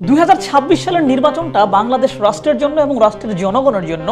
দুই সালের নির্বাচনটা বাংলাদেশ রাষ্ট্রের জন্য এবং রাষ্ট্রের জনগণের জন্য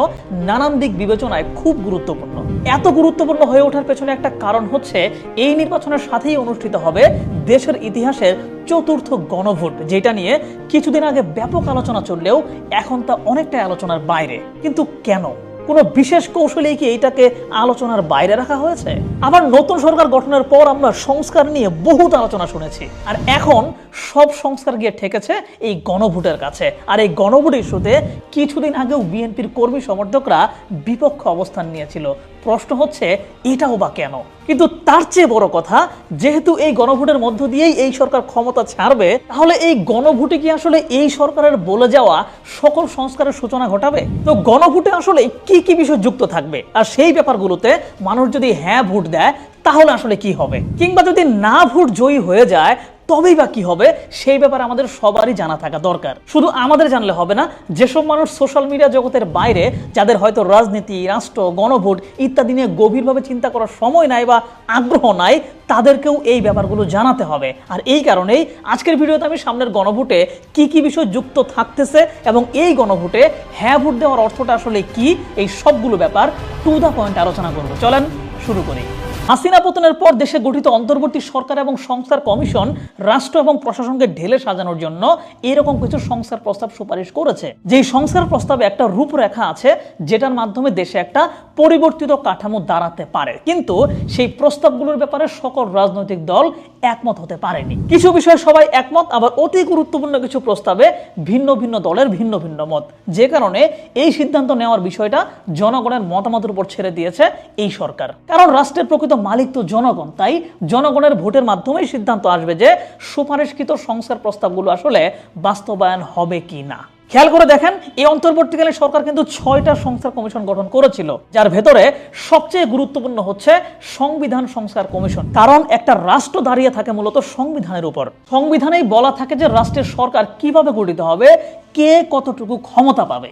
নানান দিক বিবেচনায় খুব গুরুত্বপূর্ণ। এত গুরুত্বপূর্ণ হয়ে ওঠার পেছনে একটা কারণ হচ্ছে এই নির্বাচনের সাথেই অনুষ্ঠিত হবে দেশের ইতিহাসের চতুর্থ গণভোট, যেটা নিয়ে কিছুদিন আগে ব্যাপক আলোচনা চললেও এখন তা অনেকটা আলোচনার বাইরে। কিন্তু কেন? কোনো বিশেষ কৌশলে কি এইটাকে আলোচনার বাইরে রাখা হয়েছে? আবার নতুন সরকার গঠনের পর আমরা সংস্কার নিয়ে বহুত আলোচনা শুনেছি। আর এখন সব সংস্কার গিয়ে ঠেকেছে এই গণভোটের কাছে। আর এই গণভোট ইস্যুতে কিছুদিন আগেও বিএনপির কর্মী সমর্থকরা বিপক্ষ অবস্থান নিয়েছিল। প্রশ্ন হচ্ছে, এটাও বা কেন? কিন্তু তার চেয়ে বড় কথা, যেহেতু এই গণভোটের মধ্য দিয়েই এই সরকার ক্ষমতা ছাড়বে, তাহলে এই গণভোটে কি আসলে এই সরকারের বলে যাওয়া সকল সংস্কারের সূচনা ঘটাবে? তো গণভোটে আসলে কি কি কি বিষয় যুক্ত থাকবে? আর সেই ব্যাপারগুলোতে মানুষ যদি হ্যাঁ ভোট দেয়, তাহলে আসলে কি হবে? কিংবা যদি না ভোট জয়ী হয়ে যায় তবেই বা কি হবে, সেই ব্যাপারে আমাদের সবারই জানা থাকা দরকার। শুধু আমাদের জানলে হবে না, যেসব মানুষ সোশ্যাল মিডিয়া জগতের বাইরে, যাদের হয়তো রাজনীতি, রাষ্ট্র, গণভোট ইত্যাদি নিয়ে গভীরভাবে চিন্তা করার সময় নাই বা আগ্রহ নাই, তাদেরকেও এই ব্যাপারগুলো জানাতে হবে। আর এই কারণেই আজকের ভিডিওতে আমি সামনের গণভোটে কি কি বিষয় যুক্ত থাকতেছে এবং এই গণভোটে হ্যাঁ ভোট দেওয়ার অর্থটা আসলে কি, এই সবগুলো ব্যাপার টু দ্য পয়েন্ট আলোচনা করব। চলেন শুরু করি। হাসিনা পতনের পর দেশে গঠিত অন্তর্বর্তী সরকার এবং সংস্কার কমিশন রাষ্ট্র এবং প্রশাসনকে ঢেলে সাজানোর জন্য এরকম কিছু সংস্কার প্রস্তাব সুপারিশ করেছে। যেই সংস্কার প্রস্তাবে একটা রূপরেখা আছে, যেটার মাধ্যমে দেশে একটা পরিবর্তিত কাঠামো দাঁড়াতে পারে। কিন্তু সেই প্রস্তাবগুলোর ব্যাপারে সকল রাজনৈতিক দল একমত হতে পারেনি। কিছু বিষয়ে সবাই একমত, আবার অতি গুরুত্বপূর্ণ কিছু প্রস্তাবে ভিন্ন ভিন্ন দলের ভিন্ন ভিন্ন মত। যে কারণে এই সিদ্ধান্ত নেওয়ার বিষয়টা জনগণের মতামতের উপর ছেড়ে দিয়েছে এই সরকার। কারণ রাষ্ট্রের প্রকৃত মালিক তো জনগণ। তাই জনগণের ভোটের মাধ্যমেই সিদ্ধান্ত আসবে যে সুপারিশকৃত সংস্কার প্রস্তাবগুলো আসলে বাস্তবায়ন হবে কি না। খেয়াল করে দেখেন, এই অন্তর্বর্তীকালীন সরকার কিন্তু ছয়টা সংস্কার কমিশন গঠন করেছিল, যার ভেতরে সবচেয়ে গুরুত্বপূর্ণ হচ্ছে সংবিধান সংস্কার কমিশন। কারণ একটা রাষ্ট্র দাঁড়িয়ে থাকে মূলত সংবিধানের উপর। সংবিধানেই বলা থাকে যে রাষ্ট্রের সরকার কীভাবে গঠিত হবে কে কতটুকু ক্ষমতা পাবে?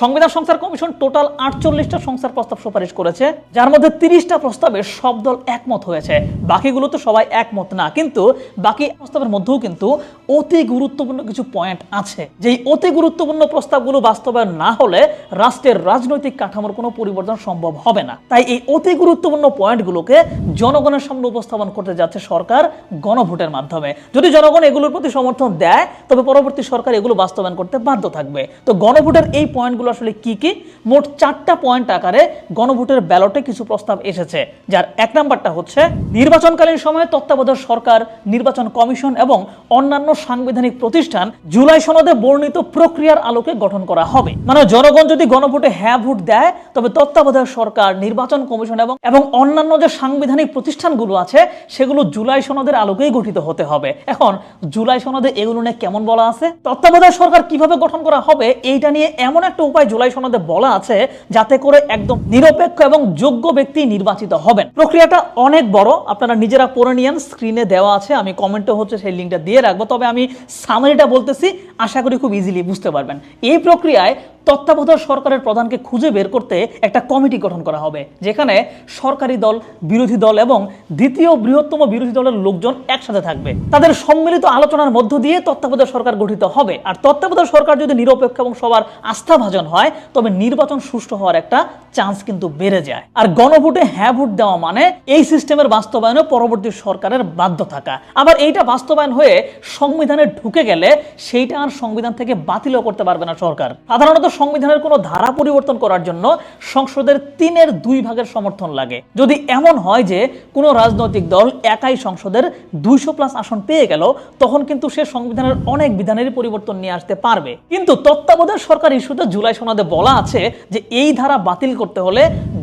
সংবিধান সংস্কার কমিশন টোটাল আটচল্লিশটা সংস্কার প্রস্তাব সুপারিশ করেছে, যার মধ্যে তিরিশটা প্রস্তাবে সব দল একমত হয়েছে। বাকিগুলো তো সবাই একমত না, কিন্তু বাকি প্রস্তাবের মধ্যেও কিন্তু অতি গুরুত্বপূর্ণ কিছু পয়েন্ট আছে। যেই অতি গুরুত্বপূর্ণ প্রস্তাবগুলো বাস্তবায়ন না হলে রাষ্ট্রের রাজনৈতিক কাঠামোর কোনো পরিবর্তন সম্ভব হবে না। তাই এই অতি গুরুত্বপূর্ণ পয়েন্টগুলোকে জনগণের সামনে উপস্থাপন করতে যাচ্ছে সরকার গণভোটের মাধ্যমে। যদি জনগণ এগুলোর প্রতি সমর্থন দেয়, তবে পরবর্তী সরকার এগুলো বাস্তবায়ন করতে বাধ্য থাকবে। তো গণভোটের এই পয়েন্টগুলো আসলে কি কি? মোট চারটা পয়েন্ট আকারে গণভোটের ব্যালটে কিছু প্রস্তাব এসেছে, যার এক নাম্বারটা হচ্ছে, নির্বাচনকালীন সময়ে তত্ত্বাবধায়ক সরকার, নির্বাচন কমিশন এবং অন্যান্য সাংবিধানিক প্রতিষ্ঠান জুলাই সনদে বর্ণিত প্রক্রিয়ার আলোকে গঠন করা হবে। মানে জনগণ যদি গণভোটে হ্যাঁ ভোট দেয়, তবে তত্ত্বাবধায়ক সরকার, নির্বাচন কমিশন এবং এবং অন্যান্য যে সাংবিধানিক প্রতিষ্ঠানগুলো আছে, সেগুলো জুলাই সনদের আলোকেই গঠিত হতে হবে। এখন জুলাই সনদে এগুলো নিয়ে কেমন বলা আছে? তত্ত্বাবধায়ক সরকার কীভাবে গঠন করা হবে, এইটা নিয়ে এমন একটা উপায় জুলাই সনদে বলা আছে, যাতে করে একদম নিরপেক্ষ এবং যোগ্য ব্যক্তি নির্বাচিত হবেন। প্রক্রিয়াটা অনেক বড়, আপনারা নিজেরা পড়ে নিয়েন স্ক্রিনে দেওয়া আছে, আমি কমেন্টে হচ্ছে সেই লিঙ্কটা দিয়ে রাখব, তবে আমি সামারিটা বলতেছি, আশা করি খুব ইজিলি বুঝতে পারবেন। এই প্রক্রিয়ায় তত্ত্বাবধায়ক সরকারের প্রধানকে খুঁজে বের করতে একটা কমিটি গঠন করা হবে, যেখানে সরকারি দল, বিরোধী দল এবং দ্বিতীয় বৃহত্তম বিরোধী দলের লোকজন একসাথে থাকবে। তাদের সম্মিলিত আলোচনার মধ্য দিয়ে তত্ত্বাবধায়ক সরকার গঠিত হবে। আর তত্ত্বাবধায়ক সরকার যদি নিরপেক্ষ এবং সবার আস্থাভাজন হয়, তবে নির্বাচন সুষ্ঠু হওয়ার একটা চান্স কিন্তু বেড়ে যায়। আর গণভোটে হ্যাঁ ভোট দেওয়া মানে এই সিস্টেমের বাস্তবায়নে পরবর্তী সরকারের বাধ্য থাকা। আবার এইটা বাস্তবায়ন হয়ে সংবিধানে ঢুকে গেলে সেইটা আর সংবিধান থেকে বাতিলও করতে পারবে না সরকার। সাধারণত সংবিধানের কোনো ধারা পরিবর্তন করার জন্য সংসদের তিনের দুই ভাগের সমর্থন লাগে। যদি এমন হয় যে কোনো রাজনৈতিক দল একাই সংসদের দুইশো প্লাস আসন পেয়ে গেল, তখন কিন্তু সে সংবিধানের অনেক বিধানেরই পরিবর্তন নিয়ে আসতে পারবে। কিন্তু তত্ত্বাবধায়ক সরকার ইস্যুতে জুলাই সনদে বলা আছে যে এই ধারা বাতিল করতে হলে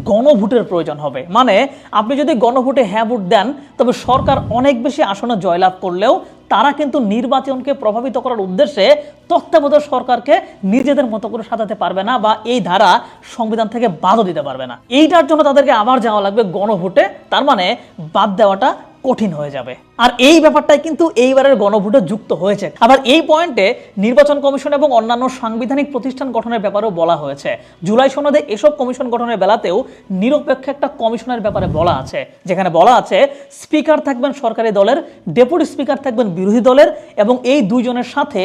গণভোটের প্রয়োজন হবে। মানে আপনি যদি গণভোটে হ্যাঁ ভোট দেন, তবে সরকার অনেক বেশি আসনে জয়লাভ করলেও তারা কিন্তু নির্বাচনকে প্রভাবিত করার উদ্দেশ্যে তত্ত্বাবধায়ক সরকারকে নিজেদের মতো করে সাজাতে পারবে না বা এই ধারা সংবিধান থেকে বাদও দিতে পারবে না। এইটার জন্য তাদেরকে আবার যাওয়া লাগবে গণভোটে। তার মানে বাদ দেওয়াটা কঠিন হয়ে যাবে। আর এই ব্যাপারটাই কিন্তু এইবারের গণভোটে যুক্ত হয়েছে। আবার এই পয়েন্টে নির্বাচন কমিশন এবং অন্যান্য সাংবিধানিক প্রতিষ্ঠান গঠনের ব্যাপারেও বলা হয়েছে। জুলাই সনদে এসব কমিশন গঠনের বেলাতেও নিরপেক্ষ একটা কমিশনের ব্যাপারে বলা আছে। যেখানে বলা আছে, স্পিকার থাকবেন সরকারি দলের, ডেপুটি স্পিকার থাকবেন বিরোধী দলের এবং এই দুইজনের সাথে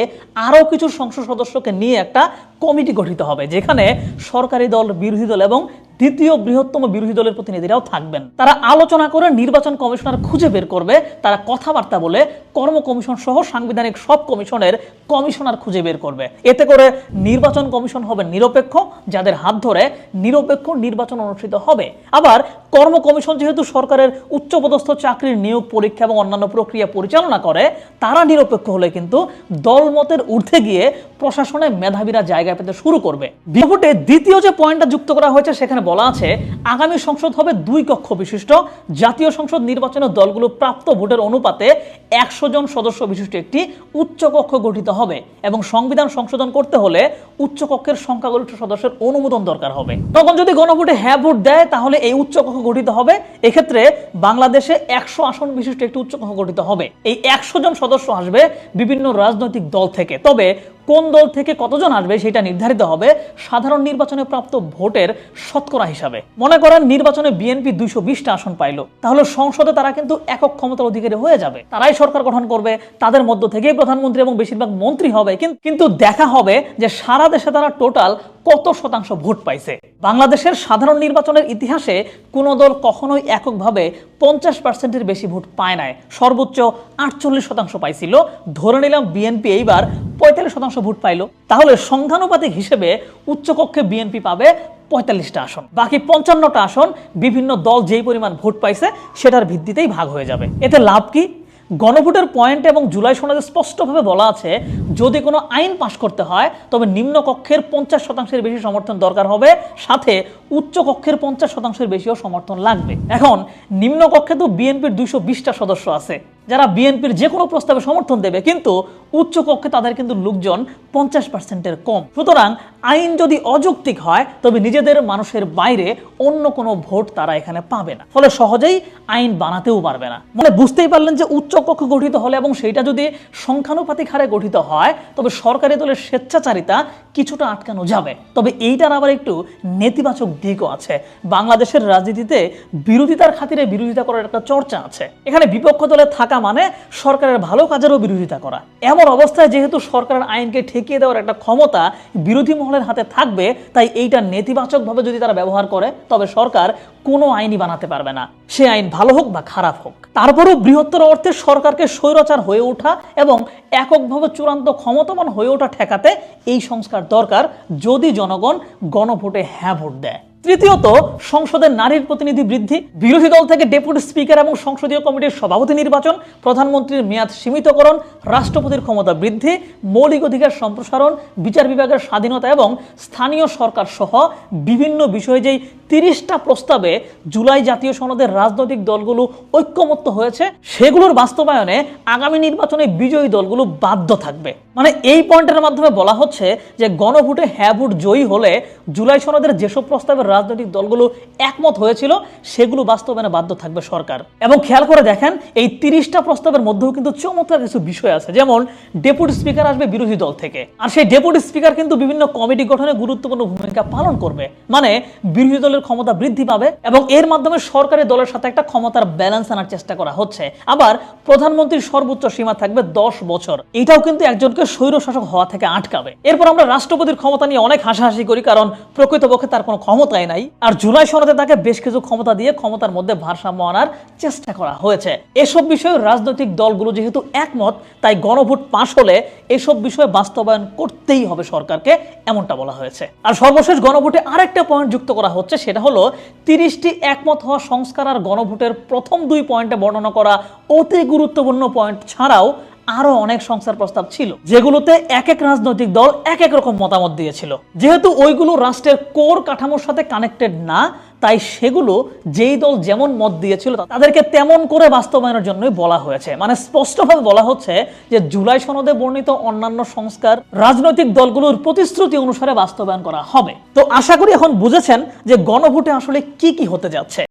আরও কিছু সংসদ সদস্যকে নিয়ে একটা কমিটি গঠিত হবে, যেখানে সরকারি দল, বিরোধী দল এবং দ্বিতীয় বৃহত্তম বিরোধী দলের প্রতিনিধিরাও থাকবেন। তারা আলোচনা করে নির্বাচন কমিশনার খুঁজে বের করবে, তারা কথাবার্তা বলে কর্ম কমিশন সহ সাংবিধানিক সব কমিশনের কমিশনার খুঁজে বের করবে। এতে করে নির্বাচন কমিশন হবে নিরপেক্ষ, যাদের হাত ধরে নিরপেক্ষ নির্বাচন অনুষ্ঠিত হবে। আবার কর্ম কমিশন যেহেতু সরকারের উচ্চপদস্থ চাকরির নিয়োগ পরীক্ষা এবং অন্যান্য প্রক্রিয়া পরিচালনা করে, তারা নিরপেক্ষ হলে কিন্তু দলমতের ঊর্ধ্বে গিয়ে প্রশাসনে মেধাবীরা জায়গা পেতে শুরু করবে। বিভোটে দ্বিতীয় যে পয়েন্টটা যুক্ত করা হয়েছে সেখানে বলা আছে, আগামী সংসদ হবে দুই কক্ষ বিশিষ্ট। জাতীয় সংসদ নির্বাচনের দলগুলো প্রাপ্ত ভোটের অনুপাতে একশো জন সদস্য বিশিষ্ট একটি উচ্চকক্ষ গঠিত হবে এবং সংবিধান সংশোধন করতে হলে উচ্চকক্ষের সংখ্যাগরিষ্ঠ সদস্যের অনুমোদন দরকার হবে। তখন যদি গণভোটে হ্যাঁ ভোট দেয়, তাহলে এই উচ্চ কক্ষ গঠিত হবে। এক্ষেত্রে বাংলাদেশে একশো আসন বিশিষ্ট একটি উচ্চকক্ষ গঠিত হবে। এই একশো জন সদস্য আসবে বিভিন্ন রাজনৈতিক দল থেকে। তবে কোন দল থেকে কতজন আসবে সেটা নির্ধারিত হবে সাধারণ নির্বাচনে প্রাপ্ত ভোটের শতকরা হিসাবে। মনে করেন নির্বাচনে বিএনপি দুইশো বিশটা আসন পাইলো। তাহলে সংসদে তারা কিন্তু একক ক্ষমতার অধিকারী হয়ে যাবে। তারাই সরকার গঠন করবে, তাদের মধ্য থেকেই প্রধানমন্ত্রী এবং বেশিরভাগ মন্ত্রী হবে। কিন্তু দেখা হবে যে সারা দেশে তারা টোটাল কত শতাংশ ভোট পাইছে। বাংলাদেশের সাধারণ নির্বাচনের ইতিহাসে কোনো দল কখনোই এককভাবে পঞ্চাশ পার্সেন্টের বেশি ভোট পায় নাই। সর্বোচ্চ আটচল্লিশ শতাংশ পাইছিল। ধরে নিলাম বিএনপি এইবার পঁয়তাল্লিশ শতাংশ ভোট পাইলো। তাহলে সংখ্যানুপাতিক হিসেবে উচ্চকক্ষে বিএনপি পাবে পঁয়তাল্লিশটা আসন। বাকি পঞ্চান্নটা আসন বিভিন্ন দল যেই পরিমাণ ভোট পাইছে, সেটার ভিত্তিতেই ভাগ হয়ে যাবে। এতে লাভ কি? গণভোটের পয়েন্ট এবং জুলাই সনদে স্পষ্টভাবে বলা আছে, যদি কোনো আইন পাশ করতে হয়, তবে নিম্ন কক্ষের পঞ্চাশ শতাংশের বেশি সমর্থন দরকার হবে, সাথে উচ্চ কক্ষের পঞ্চাশ শতাংশের বেশিও সমর্থন লাগবে। এখন, নিম্ন কক্ষে তো বিএনপির দুইশো বিশটা সদস্য আছে। যারা বিএনপির যে কোনো প্রস্তাবে সমর্থন দেবে, কিন্তু উচ্চ কক্ষে তাদের কিন্তু লোকজন পঞ্চাশ পার্সেন্টের কম। সুতরাং আইন যদি অযৌক্তিক হয়, তবে নিজেদের মানুষের বাইরে অন্য কোনো ভোট তারা এখানে পাবে না। ফলে সহজেই আইন বানাতেও পারবে না। মানে বুঝতেই পারলেন যে উচ্চ কক্ষ গঠিত হলে এবং সেইটা যদি সংখ্যানুপাতিক হারে গঠিত হয়, তবে সরকারি দলের স্বেচ্ছাচারিতা কিছুটা আটকানো যাবে। তবে এইটার আবার একটু নেতিবাচক দিকও আছে। বাংলাদেশের রাজনীতিতে বিরোধিতার খাতিরে বিরোধিতা করার একটা চর্চা আছে। এখানে বিপক্ষ দলে থাকা মানে সরকারের ভালো কাজেরও বিরোধিতা করা। এমন অবস্থায় যেহেতু সরকারের আইনকে ঠেকিয়ে দেওয়ার একটা ক্ষমতা বিরোধী মহলের হাতে থাকবে, তাই এইটা নেতিবাচকভাবে যদি তারা ব্যবহার করে, তবে সরকার কোনো আইনই বানাতে পারবে না। সে আইন ভালো হোক বা খারাপ হোক। তারপরেও বৃহত্তর অর্থে সরকারকে স্বৈরাচার হয়ে ওঠা এবং এককভাবে চূড়ান্ত ক্ষমতাবান হয়ে ওঠা ঠেকাতে এই সংস্কার দরকার যদি জনগণ গণভোটে হ্যাঁ ভোট দেয়। তৃতীয়ত, সংসদের নারীর প্রতিনিধি বৃদ্ধি। বিরোধী দল থেকে ডেপুটি স্পিকার এবং সংসদীয় কমিটির সভাপতি নির্বাচন। প্রধানমন্ত্রীর মেয়াদ সীমিতকরণ। রাষ্ট্রপতির ক্ষমতা বৃদ্ধি। মৌলিক অধিকার সম্প্রসারণ। বিচার বিভাগের স্বাধীনতা এবং স্থানীয় সরকার সহ বিভিন্ন বিষয়ে যেই তিরিশটা প্রস্তাবে জুলাই জাতীয় সনদের রাজনৈতিক দলগুলো ঐক্যমত্য হয়েছে, সেগুলোর বাস্তবায়নে আগামী নির্বাচনে বিজয়ী দলগুলো বাধ্য থাকবে। মানে এই পয়েন্টের মাধ্যমে বলা হচ্ছে যে গণভোটে হ্যাঁ ভোট জয়ী হলে জুলাই সনদের যেসব প্রস্তাবের রাজনৈতিক দলগুলো একমত হয়েছিল, সেগুলো বাস্তবায়নে বাধ্য থাকবে সরকার। এবং খেয়াল করে দেখেন, এই তিরিশটা প্রস্তাবের মধ্যেও কিন্তু চমৎকার কিছু বিষয় আছে। যেমন, ডেপুটি স্পিকার আসবে বিরোধী দল থেকে। আর সেই ডেপুটি স্পিকার কিন্তু বিভিন্ন কমিটি গঠনে গুরুত্বপূর্ণ ভূমিকা পালন করবে। মানে বিরোধী দলের ক্ষমতা বৃদ্ধি পাবে এবং এর মাধ্যমে সরকারি দলের সাথে একটা ক্ষমতার ব্যালেন্স আনার চেষ্টা করা হচ্ছে। আবার, প্রধানমন্ত্রীর সর্বোচ্চ সীমা থাকবে দশ বছর। এটাও কিন্তু একজনকে স্বৈর শাসক হওয়া থেকে আটকাবে। এরপর আমরা রাষ্ট্রপতির ক্ষমতা নিয়ে অনেক হাসাহাসি করি, কারণ প্রকৃতপক্ষে তার কোনো ক্ষমতাই নাই। আর জুলাই সনদে তাকে বেশ কিছু ক্ষমতা দিয়ে ক্ষমতার মধ্যে ভারসাম্য আনার চেষ্টা করা হয়েছে। এসব বিষয়ে রাজনৈতিক দলগুলো যেহেতু একমত, তাই গণভোট পাশ হলে এসব বিষয়ে বাস্তবায়ন করতেই হবে সরকারকে, এমনটা বলা হয়েছে। আর সর্বশেষ গণভোটে আরেকটা পয়েন্ট যুক্ত করা হচ্ছে, সেটা হলো তিরিশটি একমত হওয়া সংস্কার আর গণভোটের প্রথম দুই পয়েন্টে বর্ণনা করা অতি গুরুত্বপূর্ণ পয়েন্ট ছাড়াও আরও অনেক সংস্কার প্রস্তাব ছিল, যেগুলোতে এক এক রাজনৈতিক দল এক এক রকম মতামত দিয়েছিল। যেহেতু ওইগুলো রাষ্ট্রের কোর কাঠামোর সাথে কানেক্টেড না, তাই সেগুলো যেই দল যেমন মত দিয়েছিল, তাদেরকে তেমন করে বাস্তবায়নের জন্যই বলা হয়েছে। মানে স্পষ্টভাবে বলা হচ্ছে যে জুলাই সনদে বর্ণিত অন্যান্য সংস্কার রাজনৈতিক দলগুলোর প্রতিশ্রুতি অনুসারে বাস্তবায়ন করা হবে। তো আশা করি এখন বুঝেছেন যে গণভোটে আসলে কি কি হতে যাচ্ছে।